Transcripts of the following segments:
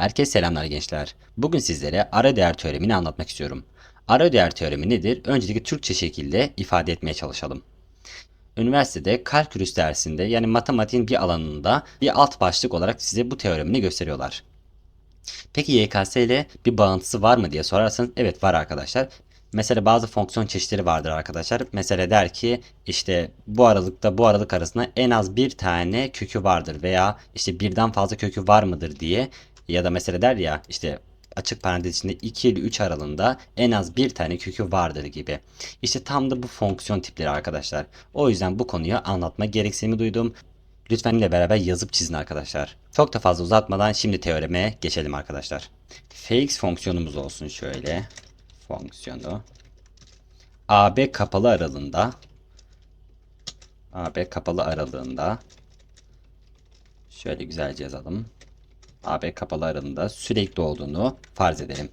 Herkese selamlar gençler. Bugün sizlere ara değer teoremini anlatmak istiyorum. Ara değer teoremi nedir? Öncelikle Türkçe şekilde ifade etmeye çalışalım. Üniversitede kalkülüs dersinde yani matematiğin bir alanında bir alt başlık olarak size bu teoremini gösteriyorlar. Peki YKS ile bir bağıntısı var mı diye sorarsanız evet var arkadaşlar. Mesela bazı fonksiyon çeşitleri vardır arkadaşlar. Mesela der ki işte bu aralıkta bu aralık arasında en az bir tane kökü vardır veya işte birden fazla kökü var mıdır diye ya da mesela der ya işte açık parantez içinde 2 ile 3 aralığında en az bir tane kökü vardır gibi. İşte tam da bu fonksiyon tipleri arkadaşlar. O yüzden bu konuyu anlatma gereksinimi duydum. Lütfen ile beraber yazıp çizin arkadaşlar. Çok da fazla uzatmadan şimdi teoreme geçelim arkadaşlar. Fx fonksiyonumuz olsun şöyle. Fonksiyonu. AB kapalı aralığında AB kapalı aralığında şöyle güzelce yazalım. AB kapalı aralığında sürekli olduğunu farz edelim.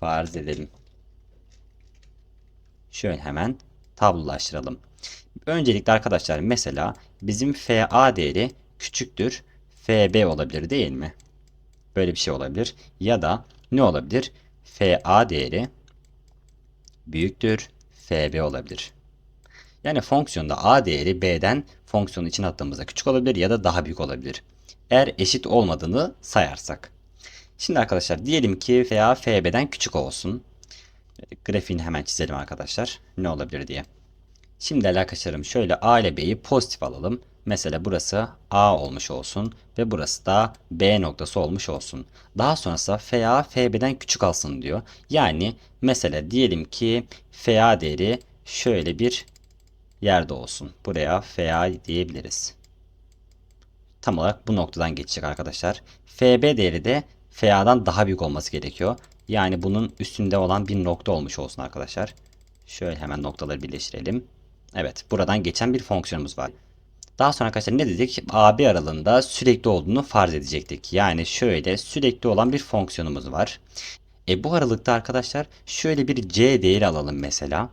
Farz edelim. Şöyle hemen tablolaştıralım. Öncelikle arkadaşlar mesela bizim FA değeri küçüktür FB olabilir değil mi? Böyle bir şey olabilir. Ya da ne olabilir? FA değeri büyüktür FB olabilir. Yani fonksiyonda A değeri B'den fonksiyonun içine attığımızda küçük olabilir ya da daha büyük olabilir. Eğer eşit olmadığını sayarsak. Şimdi arkadaşlar diyelim ki FA FB'den küçük olsun. Grafiğini hemen çizelim arkadaşlar. Ne olabilir diye. Şimdi arkadaşlarım şöyle A ile B'yi pozitif alalım. Mesela burası A olmuş olsun ve burası da B noktası olmuş olsun. Daha sonrasında FA FB'den küçük alsın diyor. Yani mesela diyelim ki FA değeri şöyle bir yerde olsun. Buraya FA diyebiliriz. Tam olarak bu noktadan geçecek arkadaşlar. FB değeri de FA'dan daha büyük olması gerekiyor. Yani bunun üstünde olan bir nokta olmuş olsun arkadaşlar. Şöyle hemen noktaları birleştirelim. Evet buradan geçen bir fonksiyonumuz var. Daha sonra arkadaşlar ne dedik? AB aralığında sürekli olduğunu farz edecektik. Yani şöyle sürekli olan bir fonksiyonumuz var. E bu aralıkta arkadaşlar şöyle bir C değeri alalım mesela.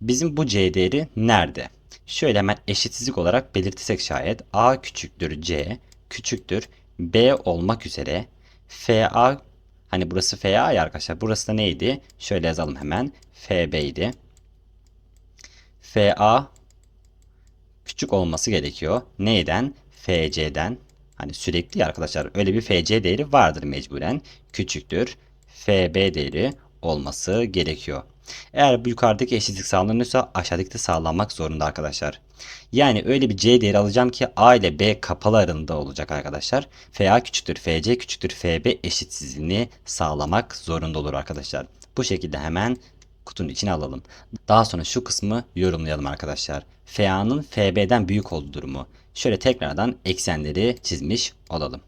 Bizim bu C değeri nerede? Şöyle hemen eşitsizlik olarak belirtsek şayet A küçüktür C küçüktür B olmak üzere FA hani burası FA ya arkadaşlar burası da neydi? Şöyle yazalım hemen FB idi. FA küçük olması gerekiyor. Neyden? FC'den. Hani sürekli arkadaşlar öyle bir FC değeri vardır mecburen. Küçüktür. FB değeri olması gerekiyor. Eğer yukarıdaki eşitlik sağlanıyorsa aşağıdaki de sağlanmak zorunda arkadaşlar. Yani öyle bir C değeri alacağım ki A ile B kapalı aralığında olacak arkadaşlar. FA küçüktür FC küçüktür FB eşitsizliğini sağlamak zorunda olur arkadaşlar. Bu şekilde hemen kutunun içine alalım. Daha sonra şu kısmı yorumlayalım arkadaşlar. FA'nın FB'den büyük olduğu durumu. Şöyle tekrardan eksenleri çizmiş olalım.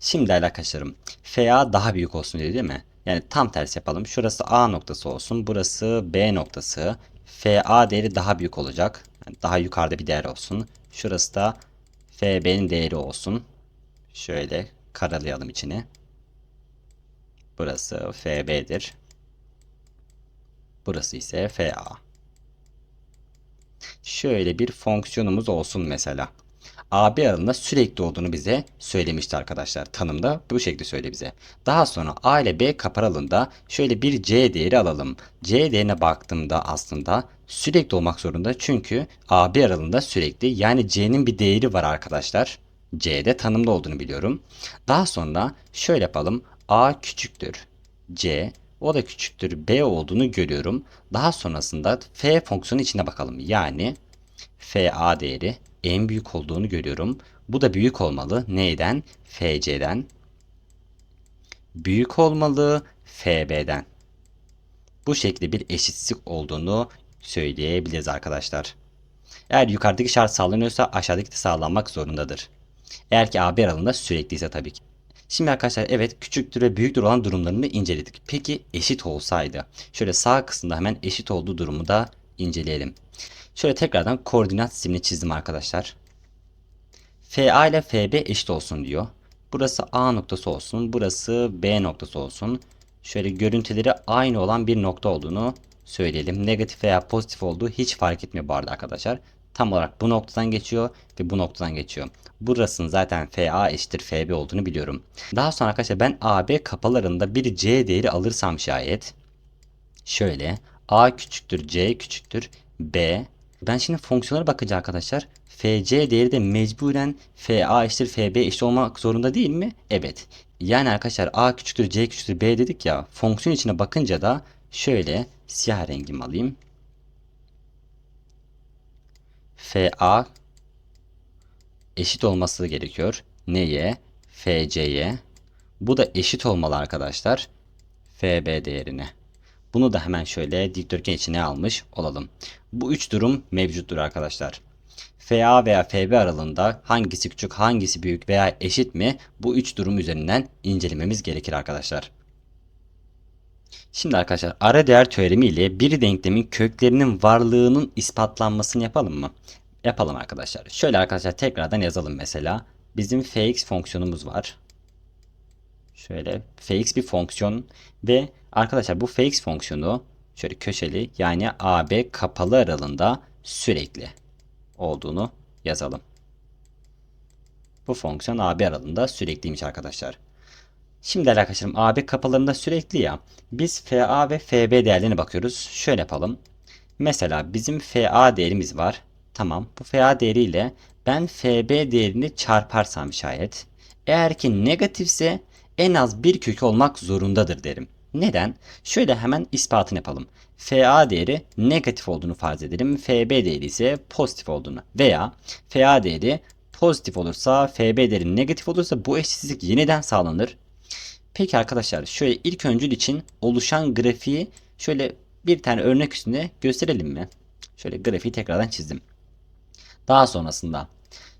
Şimdi arkadaşlarım FA daha büyük olsun diyor değil mi? Yani tam tersi yapalım. Şurası A noktası olsun. Burası B noktası. FA değeri daha büyük olacak. Yani daha yukarıda bir değer olsun. Şurası da FB'nin değeri olsun. Şöyle karalayalım içini. Burası FB'dir. Burası ise FA. Şöyle bir fonksiyonumuz olsun mesela. AB aralığında sürekli olduğunu bize söylemişti arkadaşlar. Tanımda bu şekilde söyle bize. Daha sonra A ile B aralığında şöyle bir C değeri alalım. C değerine baktığımda aslında sürekli olmak zorunda. Çünkü AB aralığında sürekli yani C'nin bir değeri var arkadaşlar. C'de tanımda olduğunu biliyorum. Daha sonra şöyle yapalım. A küçüktür. C o da küçüktür B olduğunu görüyorum. Daha sonrasında F fonksiyonu içine bakalım. Yani FA değeri en büyük olduğunu görüyorum. Bu da büyük olmalı. Neyden? FC'den. Büyük olmalı FB'den. Bu şekilde bir eşitsizlik olduğunu söyleyebiliriz arkadaşlar. Eğer yukarıdaki şart sağlanıyorsa aşağıdaki de sağlanmak zorundadır. Eğer ki AB aralığında sürekliyse tabii ki. Şimdi arkadaşlar evet küçüktür ve büyüktür olan durumlarını inceledik. Peki eşit olsaydı? Şöyle sağ kısımda hemen eşit olduğu durumu da inceleyelim. Şöyle tekrardan koordinat sistemini çizdim arkadaşlar. FA ile FB eşit olsun diyor. Burası A noktası olsun. Burası B noktası olsun. Şöyle görüntüleri aynı olan bir nokta olduğunu söyleyelim. Negatif veya pozitif olduğu hiç fark etmiyor bu arada arkadaşlar. tam olarak bu noktadan geçiyor ve bu noktadan geçiyor. Burasının zaten FA eşittir FB olduğunu biliyorum. Daha sonra arkadaşlar ben AB kapalarında bir C değeri alırsam şayet şöyle A küçüktür C küçüktür B ben şimdi fonksiyonlara bakınca arkadaşlar FC değeri de mecburen FA eşittir FB eşit olmak zorunda değil mi? Evet. Yani arkadaşlar A küçüktür C küçüktür B dedik ya fonksiyon içine bakınca da şöyle siyah rengimi alayım. FA eşit olması gerekiyor. Neye? FC'ye. Bu da eşit olmalı arkadaşlar. FB değerine. Bunu da hemen şöyle dikdörtgen içine almış olalım. Bu üç durum mevcuttur arkadaşlar. FA veya FB aralığında hangisi küçük, hangisi büyük veya eşit mi? Bu üç durum üzerinden incelememiz gerekir arkadaşlar. Şimdi arkadaşlar ara değer teoremi ile bir denklemin köklerinin varlığının ispatlanmasını yapalım mı? Yapalım arkadaşlar. Şöyle arkadaşlar tekrardan yazalım mesela. Bizim fx fonksiyonumuz var. Şöyle fx bir fonksiyon ve arkadaşlar bu fx fonksiyonu şöyle köşeli yani AB kapalı aralığında sürekli olduğunu yazalım. Bu fonksiyon AB aralığında sürekliymiş arkadaşlar. Şimdi arkadaşlarım AB kapalarında sürekli ya. Biz FA ve FB değerlerine bakıyoruz. Şöyle yapalım. Mesela bizim FA değerimiz var. Tamam. Bu FA değeriyle ben FB değerini çarparsam şayet. Eğer ki negatifse en az bir kök olmak zorundadır derim. Neden? Şöyle hemen ispatını yapalım. FA değeri negatif olduğunu farz edelim. FB değeri ise pozitif olduğunu. Veya FA değeri pozitif olursa FB değeri negatif olursa bu eşitsizlik yeniden sağlanır. Peki arkadaşlar şöyle ilk öncül için oluşan grafiği şöyle bir tane örnek üstünde gösterelim mi? Şöyle grafiği tekrardan çizdim. Daha sonrasında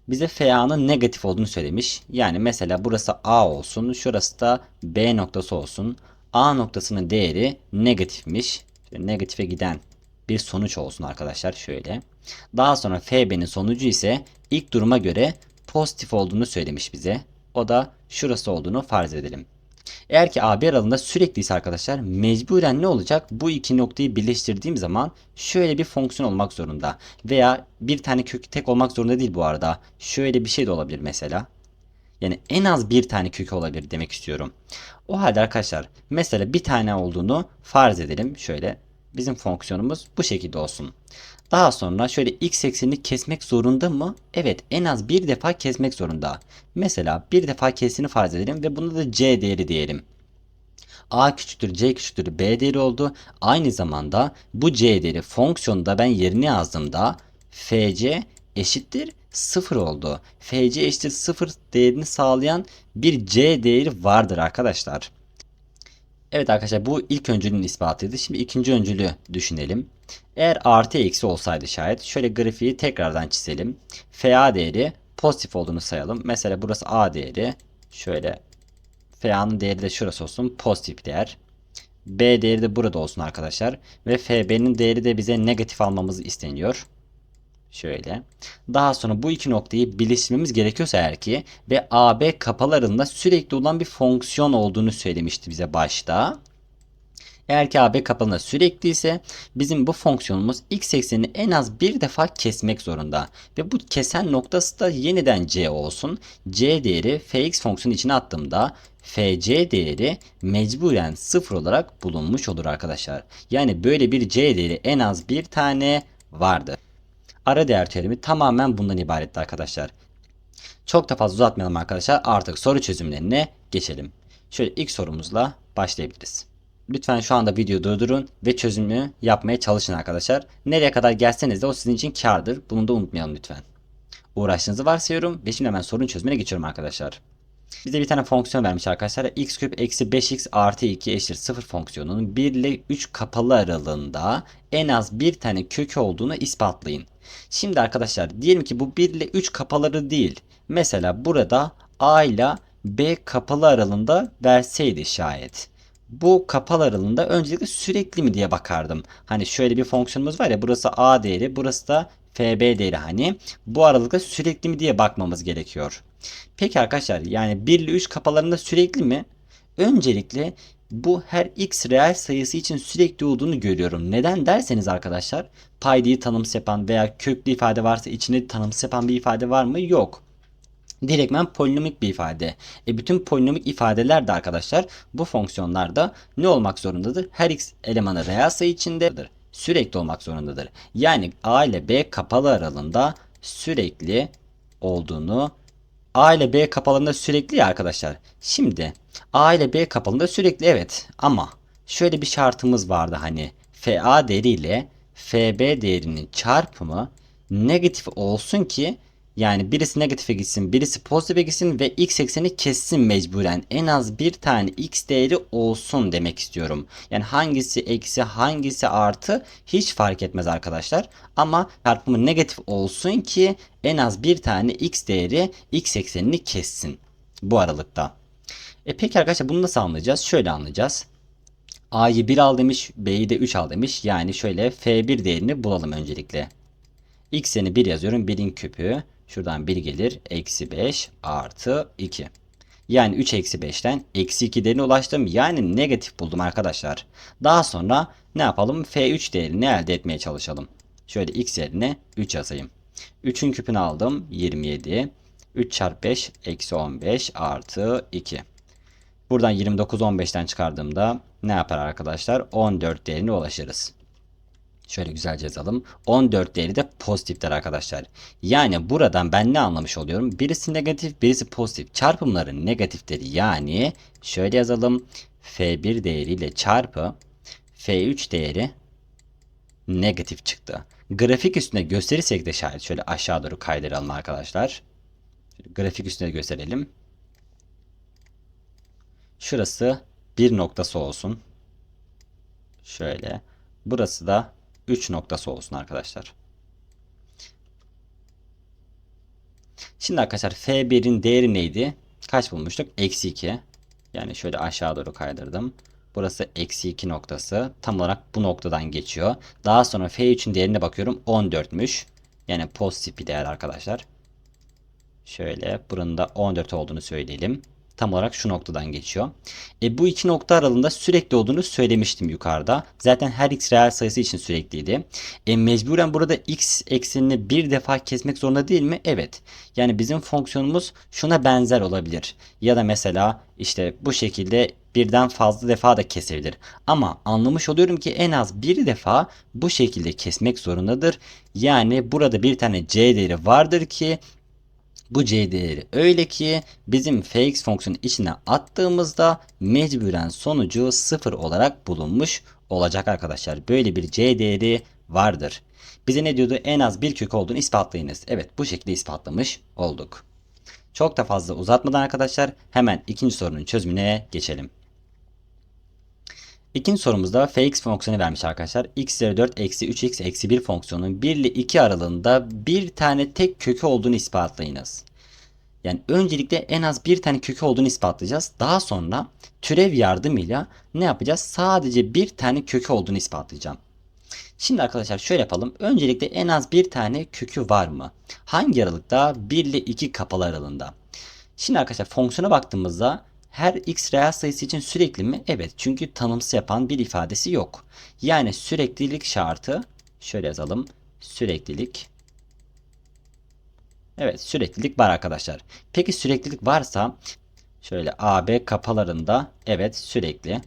bize FA'nın negatif olduğunu söylemiş. Yani mesela burası A olsun, şurası da B noktası olsun. A noktasının değeri negatifmiş. Negatife giden bir sonuç olsun arkadaşlar şöyle. Daha sonra FB'nin sonucu ise ilk duruma göre pozitif olduğunu söylemiş bize. O da şurası olduğunu farz edelim. Eğer ki AB aralığında sürekliyse arkadaşlar mecburen ne olacak? Bu iki noktayı birleştirdiğim zaman şöyle bir fonksiyon olmak zorunda. Veya bir tane kök tek olmak zorunda değil bu arada. Şöyle bir şey de olabilir mesela. Yani en az bir tane kök olabilir demek istiyorum. O halde arkadaşlar mesela bir tane olduğunu farz edelim. Şöyle bizim fonksiyonumuz bu şekilde olsun. Daha sonra şöyle x eksenini kesmek zorunda mı? Evet en az bir defa kesmek zorunda. Mesela bir defa kesini farz edelim ve buna da c değeri diyelim. A küçüktür C küçüktür B değeri oldu. Aynı zamanda bu C değeri fonksiyonda ben yerine yazdığımda FC eşittir 0 oldu. FC eşittir 0 değerini sağlayan bir C değeri vardır arkadaşlar. Evet arkadaşlar bu ilk öncülün ispatıydı. Şimdi ikinci öncülü düşünelim. Eğer artı eksi olsaydı şayet şöyle grafiği tekrardan çizelim. FA değeri pozitif olduğunu sayalım. Mesela burası A değeri. Şöyle FA'nın değeri de şurası olsun. Pozitif değer. B değeri de burada olsun arkadaşlar. Ve FB'nin değeri de bize negatif almamız isteniyor. Şöyle. Daha sonra bu iki noktayı birleştirmemiz gerekiyorsa eğer ki ve AB kapalarında sürekli olan bir fonksiyon olduğunu söylemişti bize başta. Eğer ki AB kapalına sürekli ise bizim bu fonksiyonumuz x eksenini en az bir defa kesmek zorunda. Ve bu kesen noktası da yeniden c olsun. c değeri fx fonksiyonu içine attığımda fc değeri mecburen sıfır olarak bulunmuş olur arkadaşlar. Yani böyle bir c değeri en az bir tane vardır. Ara değer teoremi tamamen bundan ibaretti arkadaşlar. Çok da fazla uzatmayalım arkadaşlar. Artık soru çözümlerine geçelim. Şöyle ilk sorumuzla başlayabiliriz. Lütfen şu anda videoyu durdurun ve çözümü yapmaya çalışın arkadaşlar. Nereye kadar gelseniz de o sizin için kardır. Bunu da unutmayalım lütfen. Uğraştığınızı varsayıyorum ve şimdi hemen sorun çözümüne geçiyorum arkadaşlar. Bize bir tane fonksiyon vermiş arkadaşlar. x küp eksi 5x artı 2 eşittir 0 fonksiyonunun 1 ile 3 kapalı aralığında en az bir tane kökü olduğunu ispatlayın. Şimdi arkadaşlar diyelim ki bu 1 ile 3 kapaları değil. Mesela burada a ile b kapalı aralığında verseydi şayet bu kapalı aralığında öncelikle sürekli mi diye bakardım. Hani şöyle bir fonksiyonumuz var ya burası a değeri burası da fb değeri hani bu aralıkta sürekli mi diye bakmamız gerekiyor. Peki arkadaşlar yani 1 ile 3 kapalarında sürekli mi? Öncelikle bu her x reel sayısı için sürekli olduğunu görüyorum. Neden derseniz arkadaşlar paydayı tanımsız yapan veya köklü ifade varsa içinde tanımsız yapan bir ifade var mı? Yok. Direktmen polinomik bir ifade. E bütün polinomik ifadeler de arkadaşlar bu fonksiyonlarda ne olmak zorundadır? Her x elemanı reel sayı içindedir. Sürekli olmak zorundadır. Yani a ile b kapalı aralığında sürekli olduğunu A ile B kapalında sürekli ya arkadaşlar. Şimdi A ile B kapalında sürekli evet ama şöyle bir şartımız vardı hani FA değeri ile FB değerinin çarpımı negatif olsun ki yani birisi negatife gitsin, birisi pozitife gitsin ve x ekseni kessin mecburen. En az bir tane x değeri olsun demek istiyorum. Yani hangisi eksi, hangisi artı hiç fark etmez arkadaşlar. Ama çarpımı negatif olsun ki en az bir tane x değeri x eksenini kessin. Bu aralıkta. E peki arkadaşlar bunu nasıl anlayacağız? Şöyle anlayacağız. A'yı 1 al demiş, B'yi de 3 al demiş. Yani şöyle F1 değerini bulalım öncelikle. X'ini 1 yazıyorum. 1'in küpü. Şuradan 1 gelir. Eksi 5 artı 2. Yani 3 eksi 5'ten eksi 2 değerine ulaştım. Yani negatif buldum arkadaşlar. Daha sonra ne yapalım? F3 değerini elde etmeye çalışalım. Şöyle x yerine 3 yazayım. 3'ün küpünü aldım. 27. 3 çarpı 5 eksi 15 artı 2. Buradan 29 15'ten çıkardığımda ne yapar arkadaşlar? 14 değerine ulaşırız. Şöyle güzelce yazalım. 14 değeri de pozitiftir arkadaşlar. Yani buradan ben ne anlamış oluyorum? Birisi negatif, birisi pozitif. Çarpımları negatiftir. Yani şöyle yazalım. F1 değeriyle çarpı F3 değeri negatif çıktı. Grafik üstüne gösterirsek de şayet şöyle aşağı doğru kaydıralım arkadaşlar. Grafik üstüne gösterelim. Şurası bir noktası olsun. Şöyle. Burası da 3 noktası olsun arkadaşlar. Şimdi arkadaşlar F1'in değeri neydi? Kaç bulmuştuk? Eksi 2. Yani şöyle aşağı doğru kaydırdım. Burası eksi 2 noktası. Tam olarak bu noktadan geçiyor. Daha sonra F3'ün değerine bakıyorum. 14'müş. Yani pozitif bir değer arkadaşlar. Şöyle buranın da 14 olduğunu söyleyelim tam olarak şu noktadan geçiyor. E, bu iki nokta aralığında sürekli olduğunu söylemiştim yukarıda. Zaten her x reel sayısı için sürekliydi. E, mecburen burada x eksenini bir defa kesmek zorunda değil mi? Evet. Yani bizim fonksiyonumuz şuna benzer olabilir. Ya da mesela işte bu şekilde birden fazla defa da kesebilir. Ama anlamış oluyorum ki en az bir defa bu şekilde kesmek zorundadır. Yani burada bir tane c değeri vardır ki bu c değeri öyle ki bizim fx fonksiyonu içine attığımızda mecburen sonucu 0 olarak bulunmuş olacak arkadaşlar. Böyle bir c değeri vardır. Bize ne diyordu? En az bir kök olduğunu ispatlayınız. Evet bu şekilde ispatlamış olduk. Çok da fazla uzatmadan arkadaşlar hemen ikinci sorunun çözümüne geçelim. İkinci sorumuzda fx fonksiyonu vermiş arkadaşlar. x üzeri 4 eksi 3x eksi 1 fonksiyonunun 1 ile 2 aralığında bir tane tek kökü olduğunu ispatlayınız. Yani öncelikle en az bir tane kökü olduğunu ispatlayacağız. Daha sonra türev yardımıyla ne yapacağız? Sadece bir tane kökü olduğunu ispatlayacağım. Şimdi arkadaşlar şöyle yapalım. Öncelikle en az bir tane kökü var mı? Hangi aralıkta? 1 ile 2 kapalı aralığında. Şimdi arkadaşlar fonksiyona baktığımızda her x reel sayısı için sürekli mi? Evet. Çünkü tanımsız yapan bir ifadesi yok. Yani süreklilik şartı şöyle yazalım. Süreklilik Evet süreklilik var arkadaşlar. Peki süreklilik varsa şöyle AB kapalarında evet sürekli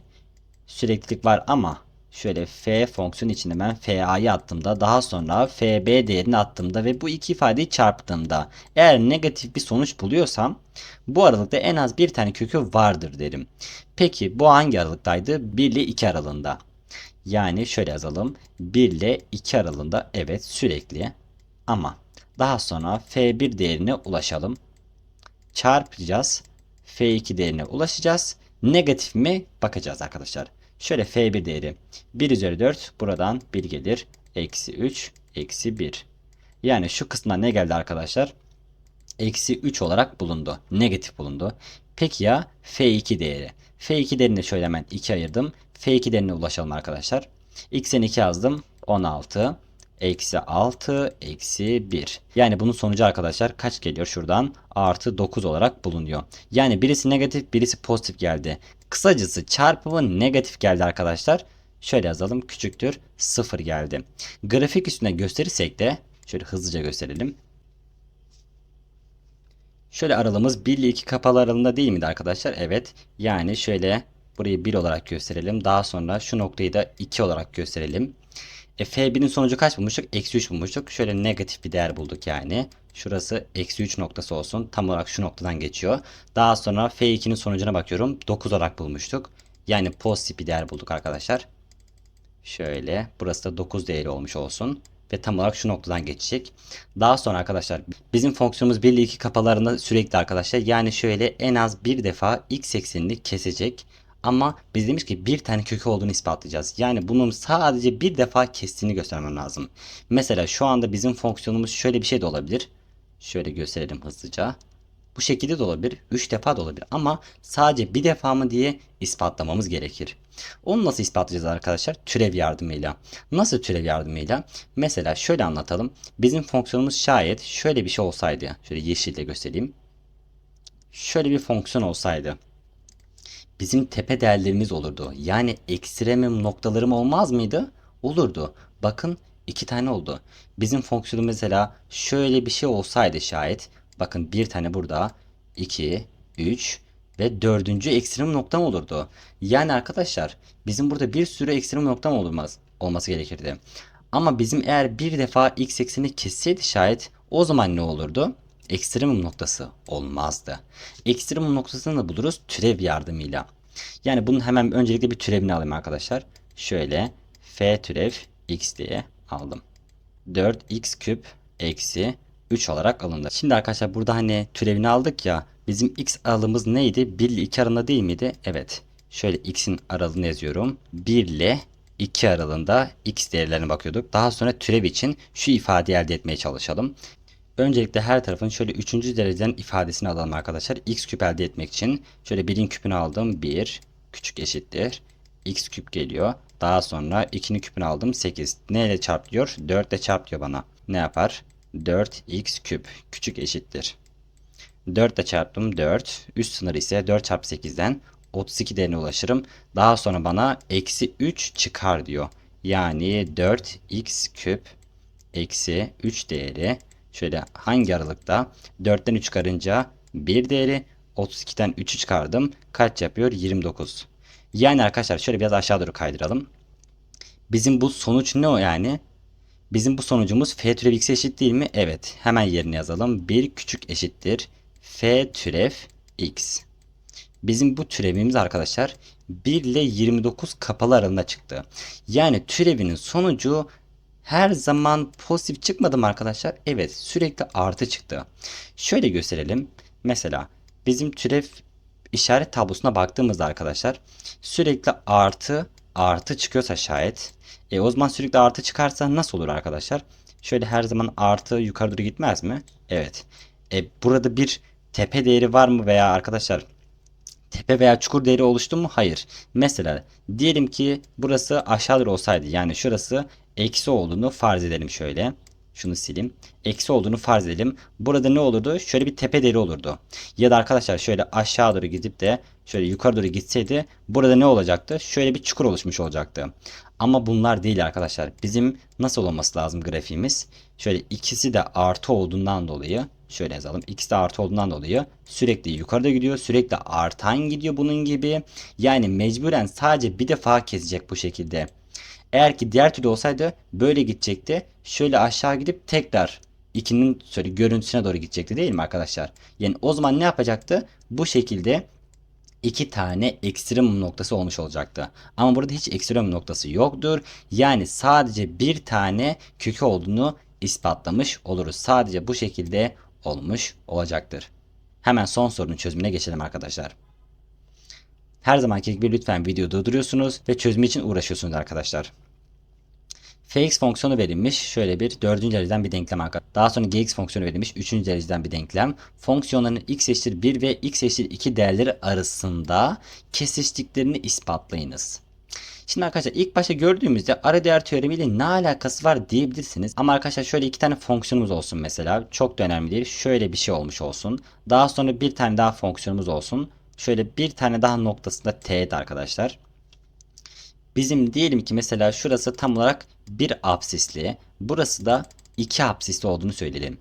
süreklilik var ama şöyle f fonksiyon içinde ben fa'yı attığımda daha sonra fb değerini attığımda ve bu iki ifadeyi çarptığımda eğer negatif bir sonuç buluyorsam bu aralıkta en az bir tane kökü vardır derim. Peki bu hangi aralıktaydı? 1 ile 2 aralığında. Yani şöyle yazalım. 1 ile 2 aralığında evet sürekli ama daha sonra F1 değerine ulaşalım. Çarpacağız. F2 değerine ulaşacağız. Negatif mi? Bakacağız arkadaşlar. Şöyle F1 değeri 1 üzeri 4 buradan 1 gelir. Eksi 3 eksi 1. Yani şu kısmına ne geldi arkadaşlar? Eksi 3 olarak bulundu. Negatif bulundu. Peki ya F2 değeri? F2 değerini şöyle hemen 2 ayırdım. F2 değerine ulaşalım arkadaşlar. X'en 2 yazdım. 16 eksi 6 eksi 1. Yani bunun sonucu arkadaşlar kaç geliyor şuradan? Artı 9 olarak bulunuyor. Yani birisi negatif birisi pozitif geldi. Kısacası çarpımı negatif geldi arkadaşlar. Şöyle yazalım küçüktür 0 geldi. Grafik üstüne gösterirsek de şöyle hızlıca gösterelim. Şöyle aralığımız 1 ile 2 kapalı aralığında değil miydi arkadaşlar? Evet. Yani şöyle burayı 1 olarak gösterelim. Daha sonra şu noktayı da 2 olarak gösterelim. E, F1'in sonucu kaç bulmuştuk? Eksi 3 bulmuştuk. Şöyle negatif bir değer bulduk yani. Şurası eksi 3 noktası olsun. Tam olarak şu noktadan geçiyor. Daha sonra F2'nin sonucuna bakıyorum. 9 olarak bulmuştuk. Yani pozitif bir değer bulduk arkadaşlar. Şöyle burası da 9 değeri olmuş olsun. Ve tam olarak şu noktadan geçecek. Daha sonra arkadaşlar bizim fonksiyonumuz 1 ile 2 kapalarında sürekli arkadaşlar. Yani şöyle en az bir defa x eksenini kesecek. Ama biz demiş ki bir tane kökü olduğunu ispatlayacağız. Yani bunun sadece bir defa kestiğini göstermem lazım. Mesela şu anda bizim fonksiyonumuz şöyle bir şey de olabilir. Şöyle gösterelim hızlıca. Bu şekilde de olabilir. 3 defa da olabilir. Ama sadece bir defa mı diye ispatlamamız gerekir. Onu nasıl ispatlayacağız arkadaşlar? Türev yardımıyla. Nasıl türev yardımıyla? Mesela şöyle anlatalım. Bizim fonksiyonumuz şayet şöyle bir şey olsaydı. Şöyle yeşille göstereyim. Şöyle bir fonksiyon olsaydı. Bizim tepe değerlerimiz olurdu. Yani ekstremum noktalarım olmaz mıydı? Olurdu. Bakın iki tane oldu. Bizim fonksiyonu mesela şöyle bir şey olsaydı şayet. Bakın bir tane burada. 2, 3 ve dördüncü ekstrem noktam olurdu. Yani arkadaşlar bizim burada bir sürü ekstrem noktam olmaz, olması gerekirdi. Ama bizim eğer bir defa x ekseni kesseydi şayet o zaman ne olurdu? Ekstremum noktası olmazdı. Ekstremum noktasını da buluruz türev yardımıyla. Yani bunun hemen öncelikle bir türevini alayım arkadaşlar. Şöyle f türev x diye aldım. 4x küp eksi 3 olarak alındı. Şimdi arkadaşlar burada hani türevini aldık ya bizim x aralığımız neydi? 1 ile 2 aralığında değil miydi? Evet. Şöyle x'in aralığını yazıyorum. 1 ile 2 aralığında x değerlerine bakıyorduk. Daha sonra türev için şu ifadeyi elde etmeye çalışalım. Öncelikle her tarafın şöyle 3. dereceden ifadesini alalım arkadaşlar. x küp elde etmek için şöyle 1'in küpünü aldım. 1 küçük eşittir. x küp geliyor. Daha sonra 2'nin küpünü aldım. 8. Ne ile çarpıyor? 4 ile çarpıyor bana. Ne yapar? 4x küp küçük eşittir. 4 ile çarptım 4. Üst sınır ise 4 çarpı 8'den 32 değerine ulaşırım. Daha sonra bana eksi 3 çıkar diyor. Yani 4x küp eksi 3 değeri şöyle hangi aralıkta 4'ten 3 çıkarınca 1 değeri 32'den 3'ü çıkardım. Kaç yapıyor? 29. Yani arkadaşlar şöyle biraz aşağı doğru kaydıralım. Bizim bu sonuç ne o yani? Bizim bu sonucumuz f türev x eşit değil mi? Evet. Hemen yerine yazalım. 1 küçük eşittir f türev x. Bizim bu türevimiz arkadaşlar 1 ile 29 kapalı aralığında çıktı. Yani türevinin sonucu her zaman pozitif çıkmadı mı arkadaşlar? Evet sürekli artı çıktı. Şöyle gösterelim. Mesela bizim türev işaret tablosuna baktığımızda arkadaşlar sürekli artı artı çıkıyorsa şayet e, o zaman sürekli artı çıkarsa nasıl olur arkadaşlar? Şöyle her zaman artı yukarı doğru gitmez mi? Evet. E, burada bir tepe değeri var mı veya arkadaşlar tepe veya çukur değeri oluştu mu? Hayır. Mesela diyelim ki burası aşağı doğru olsaydı yani şurası eksi olduğunu farz edelim şöyle. Şunu sileyim. Eksi olduğunu farz edelim. Burada ne olurdu? Şöyle bir tepe değeri olurdu. Ya da arkadaşlar şöyle aşağı doğru gidip de şöyle yukarı doğru gitseydi burada ne olacaktı? Şöyle bir çukur oluşmuş olacaktı. Ama bunlar değil arkadaşlar. Bizim nasıl olması lazım grafiğimiz? Şöyle ikisi de artı olduğundan dolayı şöyle yazalım. İkisi de artı olduğundan dolayı sürekli yukarıda gidiyor. Sürekli artan gidiyor bunun gibi. Yani mecburen sadece bir defa kesecek bu şekilde. Eğer ki diğer türlü olsaydı böyle gidecekti. Şöyle aşağı gidip tekrar 2'nin şöyle görüntüsüne doğru gidecekti değil mi arkadaşlar? Yani o zaman ne yapacaktı? Bu şekilde iki tane ekstremum noktası olmuş olacaktı. Ama burada hiç ekstremum noktası yoktur. Yani sadece bir tane kökü olduğunu ispatlamış oluruz. Sadece bu şekilde olmuş olacaktır. Hemen son sorunun çözümüne geçelim arkadaşlar. Her zamanki gibi lütfen videoyu durduruyorsunuz ve çözümü için uğraşıyorsunuz arkadaşlar. fx fonksiyonu verilmiş. Şöyle bir dördüncü dereceden bir denklem arkadaşlar. Daha sonra gx fonksiyonu verilmiş. Üçüncü dereceden bir denklem. Fonksiyonların x eşittir 1 ve x eşittir 2 değerleri arasında kesiştiklerini ispatlayınız. Şimdi arkadaşlar ilk başta gördüğümüzde ara değer teoremiyle ne alakası var diyebilirsiniz. Ama arkadaşlar şöyle iki tane fonksiyonumuz olsun mesela. Çok da önemli değil. Şöyle bir şey olmuş olsun. Daha sonra bir tane daha fonksiyonumuz olsun. Şöyle bir tane daha noktasında teğet arkadaşlar. Bizim diyelim ki mesela şurası tam olarak bir absisli. Burası da iki absisli olduğunu söyleyelim.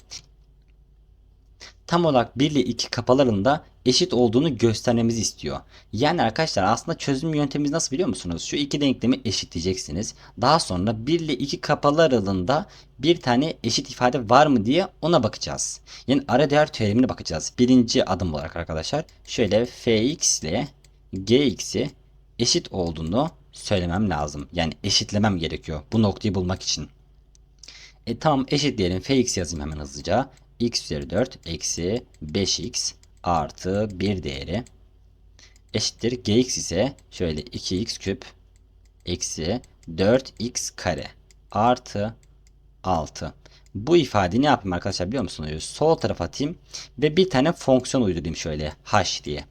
Tam olarak 1 ile 2 kapalarında eşit olduğunu göstermemizi istiyor. Yani arkadaşlar aslında çözüm yöntemimiz nasıl biliyor musunuz? Şu iki denklemi eşitleyeceksiniz. Daha sonra 1 ile 2 kapalı aralığında bir tane eşit ifade var mı diye ona bakacağız. Yani ara değer teoremine bakacağız. Birinci adım olarak arkadaşlar şöyle fx ile gx'i eşit olduğunu söylemem lazım. Yani eşitlemem gerekiyor bu noktayı bulmak için. E tamam eşitleyelim. fx yazayım hemen hızlıca. X üzeri 4 eksi 5x artı 1 değeri eşittir. gx ise şöyle 2x küp eksi 4x kare artı 6. Bu ifadeyi ne yapayım arkadaşlar biliyor musunuz? Sol tarafa atayım ve bir tane fonksiyon uydurayım şöyle h diye.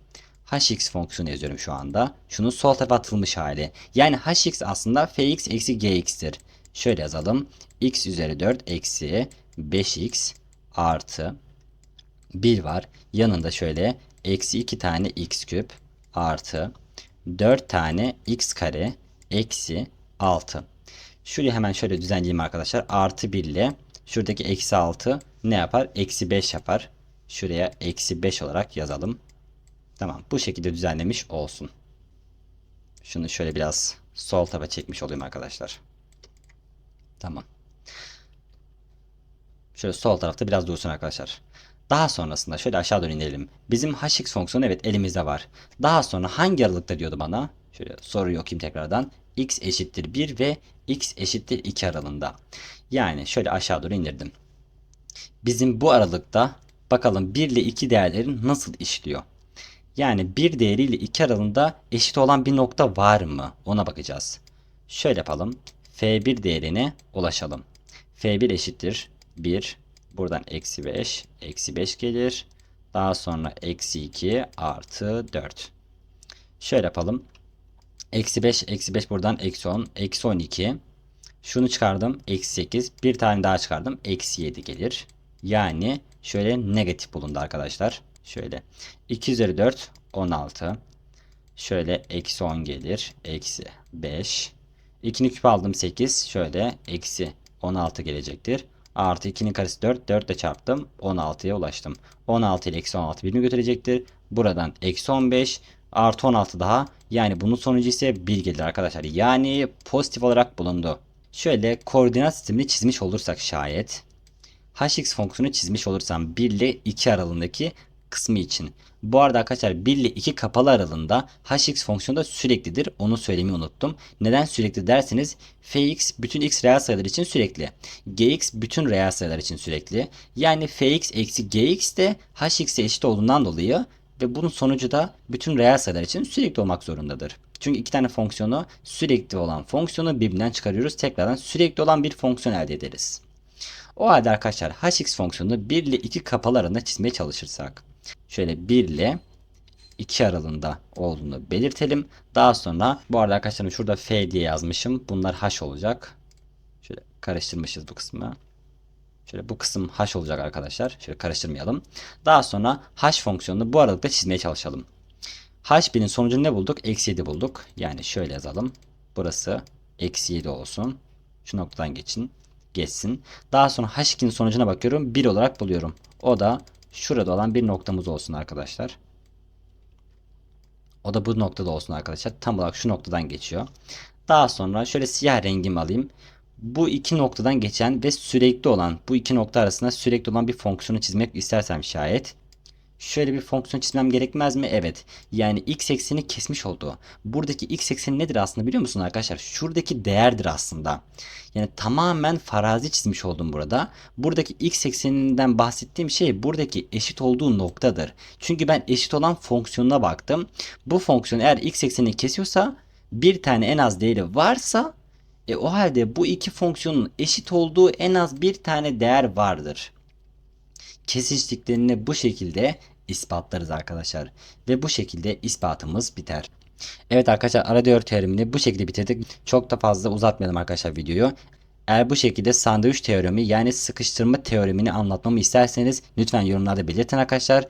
hx fonksiyonu yazıyorum şu anda. Şunun sol tarafa atılmış hali. Yani hx aslında fx eksi gx'tir. Şöyle yazalım. x üzeri 4 eksi 5x artı 1 var. Yanında şöyle eksi 2 tane x küp artı 4 tane x kare eksi 6. Şurayı hemen şöyle düzenleyeyim arkadaşlar. Artı 1 ile şuradaki eksi 6 ne yapar? Eksi 5 yapar. Şuraya eksi 5 olarak yazalım. Tamam bu şekilde düzenlemiş olsun. Şunu şöyle biraz sol tarafa çekmiş olayım arkadaşlar. Tamam. Şöyle sol tarafta biraz dursun arkadaşlar. Daha sonrasında şöyle aşağı doğru inelim. Bizim hx fonksiyonu evet elimizde var. Daha sonra hangi aralıkta diyordu bana? Şöyle soruyu okuyayım tekrardan. x eşittir 1 ve x eşittir 2 aralığında. Yani şöyle aşağı doğru indirdim. Bizim bu aralıkta bakalım 1 ile 2 değerlerin nasıl işliyor? Yani 1 değeri ile 2 aralığında eşit olan bir nokta var mı? Ona bakacağız. Şöyle yapalım. f1 değerine ulaşalım. f1 eşittir 1 Buradan eksi 5. Eksi 5 gelir. Daha sonra eksi 2 artı 4. Şöyle yapalım. Eksi 5. Eksi 5 buradan eksi 10. Eksi 12. Şunu çıkardım. Eksi 8. Bir tane daha çıkardım. Eksi 7 gelir. Yani şöyle negatif bulundu arkadaşlar. Şöyle. 2 üzeri 4 16. Şöyle eksi 10 gelir. Eksi 5. 2'ni küp aldım 8. Şöyle eksi 16 gelecektir. Artı 2'nin karesi 4. 4 ile çarptım. 16'ya ulaştım. 16 ile eksi 16 birini götürecektir. Buradan eksi 15 artı 16 daha. Yani bunun sonucu ise 1 gelir arkadaşlar. Yani pozitif olarak bulundu. Şöyle koordinat sistemini çizmiş olursak şayet. hx fonksiyonu çizmiş olursam 1 ile 2 aralığındaki kısmı için. Bu arada arkadaşlar 1 ile 2 kapalı aralığında hx fonksiyonu da süreklidir. Onu söylemeyi unuttum. Neden sürekli derseniz fx bütün x reel sayılar için sürekli. gx bütün reel sayılar için sürekli. Yani fx eksi gx de hx'e eşit olduğundan dolayı ve bunun sonucu da bütün reel sayılar için sürekli olmak zorundadır. Çünkü iki tane fonksiyonu sürekli olan fonksiyonu birbirinden çıkarıyoruz. Tekrardan sürekli olan bir fonksiyon elde ederiz. O halde arkadaşlar hx fonksiyonunu 1 ile 2 kapalı aralığında çizmeye çalışırsak şöyle 1 ile 2 aralığında olduğunu belirtelim. Daha sonra bu arada arkadaşlar şurada f diye yazmışım. Bunlar h olacak. Şöyle karıştırmışız bu kısmı. Şöyle bu kısım h olacak arkadaşlar. Şöyle karıştırmayalım. Daha sonra h fonksiyonunu bu aralıkta çizmeye çalışalım. h1'in sonucunu ne bulduk? Eksi 7 bulduk. Yani şöyle yazalım. Burası eksi 7 olsun. Şu noktadan geçin. Geçsin. Daha sonra h2'nin sonucuna bakıyorum. 1 olarak buluyorum. O da şurada olan bir noktamız olsun arkadaşlar. O da bu noktada olsun arkadaşlar. Tam olarak şu noktadan geçiyor. Daha sonra şöyle siyah rengimi alayım. Bu iki noktadan geçen ve sürekli olan bu iki nokta arasında sürekli olan bir fonksiyonu çizmek istersem şayet Şöyle bir fonksiyon çizmem gerekmez mi? Evet. Yani x ekseni kesmiş oldu. Buradaki x ekseni nedir aslında biliyor musun arkadaşlar? Şuradaki değerdir aslında. Yani tamamen farazi çizmiş oldum burada. Buradaki x ekseninden bahsettiğim şey buradaki eşit olduğu noktadır. Çünkü ben eşit olan fonksiyonuna baktım. Bu fonksiyon eğer x eksenini kesiyorsa bir tane en az değeri varsa e, o halde bu iki fonksiyonun eşit olduğu en az bir tane değer vardır kesiştiklerini bu şekilde ispatlarız arkadaşlar. Ve bu şekilde ispatımız biter. Evet arkadaşlar aradıyor teoremini bu şekilde bitirdik. Çok da fazla uzatmayalım arkadaşlar videoyu. Eğer bu şekilde sandviç teoremi yani sıkıştırma teoremini anlatmamı isterseniz lütfen yorumlarda belirtin arkadaşlar.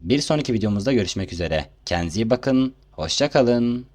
Bir sonraki videomuzda görüşmek üzere. Kendinize iyi bakın. Hoşça kalın.